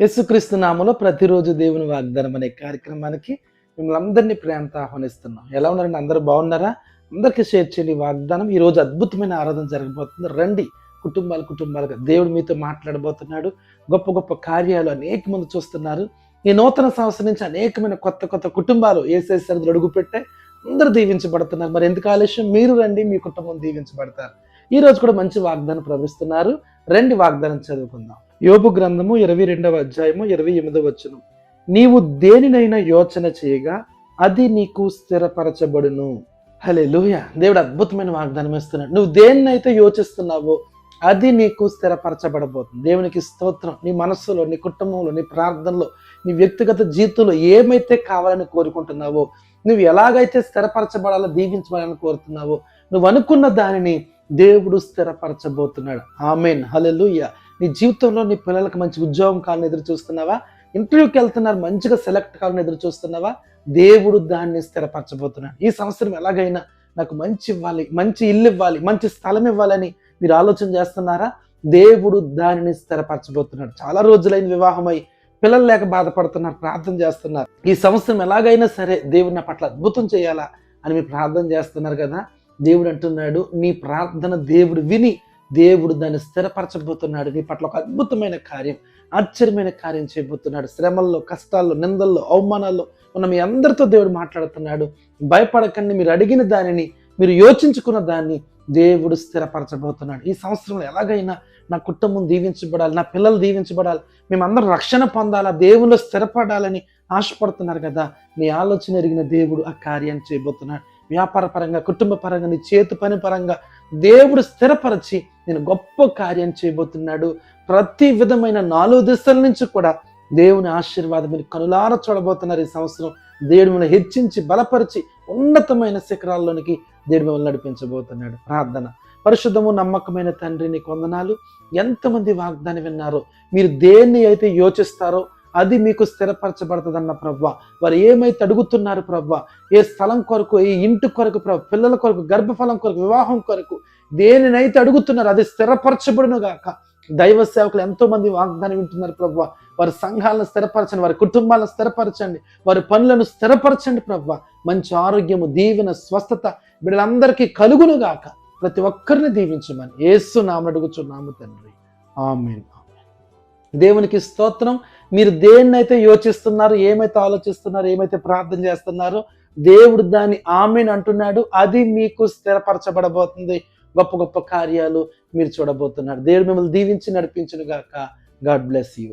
యేసుక్రీస్తు నామలో ప్రతిరోజు దేవుని వాగ్దానం అనే కార్యక్రమానికి మిమ్మల్ని అందరినీ ప్రేమతో ఆహ్వానిస్తున్నాం. ఎలా ఉన్నారండి? అందరూ బాగున్నారా? అందరికీ షేర్ చేయండి వాగ్దానం. ఈ రోజు అద్భుతమైన ఆరాధన జరగబోతుంది. రండి. కుటుంబాలు కుటుంబాలుగా దేవుడు మీతో మాట్లాడబోతున్నాడు. గొప్ప గొప్ప కార్యాలు అనేక మంది చూస్తున్నారు. ఈ నూతన సంవత్సరం నుంచి అనేకమైన కొత్త కొత్త కుటుంబాలు ఏసే సరిదులు అడుగు పెట్టే అందరూ దీవించబడుతున్నారు. మరి ఎందుకు ఆలస్యం? మీరు రండి. మీ కుటుంబం దీవించబడతారు. ఈ రోజు కూడా మంచి వాగ్దానం ప్రవహిస్తున్నారు. రండి వాగ్దానం చదువుకుందాం. యోబు గ్రంథము ఇరవై రెండవ అధ్యాయము ఇరవై ఎనిమిదవ వచనం. నీవు దేనినైనా యోచన చేయగా అది నీకు స్థిరపరచబడును. హలే లూయ దేవుడు అద్భుతమైన వాగ్దానం ఇస్తున్నాడు. నువ్వు దేన్నైతే యోచిస్తున్నావో అది నీకు స్థిరపరచబడబోతుంది. దేవునికి స్తోత్రం. నీ మనస్సులో నీ కుటుంబంలో నీ ప్రార్థనలో నీ వ్యక్తిగత జీవితంలో ఏమైతే కావాలని కోరుకుంటున్నావో నువ్వు ఎలాగైతే స్థిరపరచబడాలో దీవించబడాలని కోరుతున్నావో నువ్వు అనుకున్న దానిని దేవుడు స్థిరపరచబోతున్నాడు. ఆమెన్. హలెలుయ్య నీ జీవితంలో నీ పిల్లలకు మంచి ఉద్యోగం కావాలని ఎదురు చూస్తున్నావా? ఇంటర్వ్యూకి వెళ్తున్నారు మంచిగా సెలెక్ట్ కావాలని ఎదురు చూస్తున్నావా? దేవుడు దాన్ని స్థిరపరచబోతున్నాడు. ఈ సంవత్సరం ఎలాగైనా నాకు మంచి ఇవ్వాలి మంచి ఇల్లు ఇవ్వాలి మంచి స్థలం ఇవ్వాలని మీరు ఆలోచన చేస్తున్నారా? దేవుడు దానిని స్థిరపరచబోతున్నాడు. చాలా రోజులైన వివాహమై పిల్లలు లేక బాధపడుతున్నారు ప్రార్థన చేస్తున్నారు. ఈ సంవత్సరం ఎలాగైనా సరే దేవుడు నా పట్ల అద్భుతం చేయాలా అని మీరు ప్రార్థన చేస్తున్నారు కదా? దేవుడు అంటున్నాడు నీ ప్రార్థన దేవుడు విని దేవుడు దాన్ని స్థిరపరచబోతున్నాడు. నీ పట్ల ఒక అద్భుతమైన కార్యం ఆశ్చర్యమైన కార్యం చేయబోతున్నాడు. శ్రమల్లో కష్టాల్లో నిందల్లో అవమానాల్లో ఉన్న మీ అందరితో దేవుడు మాట్లాడుతున్నాడు. భయపడకండి మీరు అడిగిన దానిని మీరు యోచించుకున్న దాన్ని దేవుడు స్థిరపరచబోతున్నాడు. ఈ సంవత్సరంలో ఎలాగైనా నా కుటుంబం దీవించబడాలి నా పిల్లలు దీవించబడాలి మేమందరం రక్షణ పొందాలా దేవుళ్ళు స్థిరపడాలని ఆశపడుతున్నారు కదా. నీ ఆలోచన ఎరిగిన దేవుడు ఆ కార్యాన్ని చేయబోతున్నాడు. వ్యాపార పరంగా కుటుంబ పరంగా నీ చేతి పని పరంగా దేవుడు స్థిరపరిచి నేను గొప్ప కార్యం చేయబోతున్నాడు. ప్రతి విధమైన నాలుగు దిశల నుంచి కూడా దేవుని ఆశీర్వాదం మీరు కనులార చూడబోతున్నారు ఈ సంవత్సరం. దేవుడు మిమ్మల్ని హెచ్చించి బలపరిచి ఉన్నతమైన శిఖరాల్లోనికి దేవుడు మిమ్మల్ని నడిపించబోతున్నాడు. ప్రార్థన. పరిశుద్ధము నమ్మకమైన తండ్రిని కొందనాలు ఎంతమంది వాగ్దానం విన్నారో మీరు దేన్ని అయితే యోచిస్తారో అది మీకు స్థిరపరచబడుతుందన్న ప్రవ్వ. వారు ఏమైతే అడుగుతున్నారు ప్రవ్వ? ఏ స్థలం కొరకు ఏ ఇంటి కొరకు ప్రభు పిల్లల కొరకు గర్భఫలం కొరకు వివాహం కొరకు దేనినైతే అడుగుతున్నారు అది స్థిరపరచబడును గాక. దైవ సేవకులు ఎంతో మంది వాగ్దానం వింటున్నారు ప్రభు వారి సంఘాలను స్థిరపరచండి వారి కుటుంబాలను స్థిరపరచండి వారి పనులను స్థిరపరచండి ప్రభు మంచి ఆరోగ్యము దీవెన స్వస్థత వీళ్ళందరికీ కలుగును గాక. ప్రతి ఒక్కరిని దీవించమని ఏసు నామడుగుచున్నాము తండ్రి. ఆమెన్. దేవునికి స్తోత్రం. మీరు దేన్నైతే యోచిస్తున్నారు ఏమైతే ఆలోచిస్తున్నారు ఏమైతే ప్రార్థన చేస్తున్నారో దేవుడు దాన్ని ఆమెను అంటున్నాడు. అది మీకు స్థిరపరచబడబోతుంది. గొప్ప గొప్ప కార్యాలు మీరు చూడబోతున్నారు. దేవుడు మిమ్మల్ని దీవించి నడిపించును గాక గాడ్ బ్లెస్ యూ.